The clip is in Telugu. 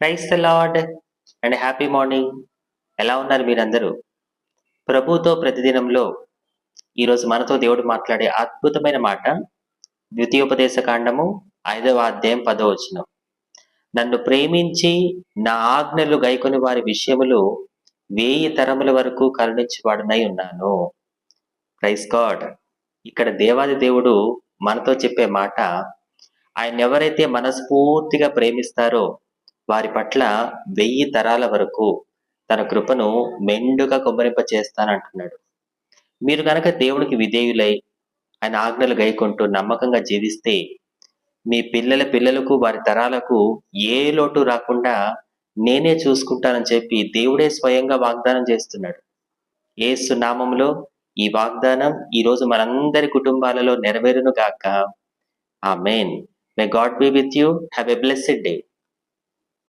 Praise the Lord and happy morning. ఎలా ఉన్నారు మీరందరూ? ప్రభుతో ప్రతిదినంలో ఈరోజు మనతో దేవుడు మాట్లాడే అద్భుతమైన మాట ద్వితీయోపదేశ కాండము ఐదవ అధ్యాయం పదో వచ్చిన నన్ను ప్రేమించి నా ఆజ్ఞలు గైకొని వారి విషయములు వేయి తరముల వరకు కరుణించువాడునై ఉన్నాను. Praise God. ఇక్కడ దేవాది దేవుడు మనతో చెప్పే మాట ఆయన ఎవరైతే మనస్ఫూర్తిగా ప్రేమిస్తారో వారి పట్ల వెయ్యి తరాల వరకు తన కృపను మెండుగా కొమ్మరింప చేస్తానంటున్నాడు మీరు కనుక దేవునికి విధేయులై ఆయన ఆజ్ఞలు గైకుంటూ నమ్మకంగా జీవిస్తే మీ పిల్లల పిల్లలకు వారి తరాలకు ఏ లోటు రాకుండా నేనే చూసుకుంటానని చెప్పి దేవుడే స్వయంగా వాగ్దానం చేస్తున్నాడు. ఏసు నామంలో ఈ వాగ్దానం ఈరోజు మనందరి కుటుంబాలలో నెరవేరును గాక. Amen may God be with you have a blessed day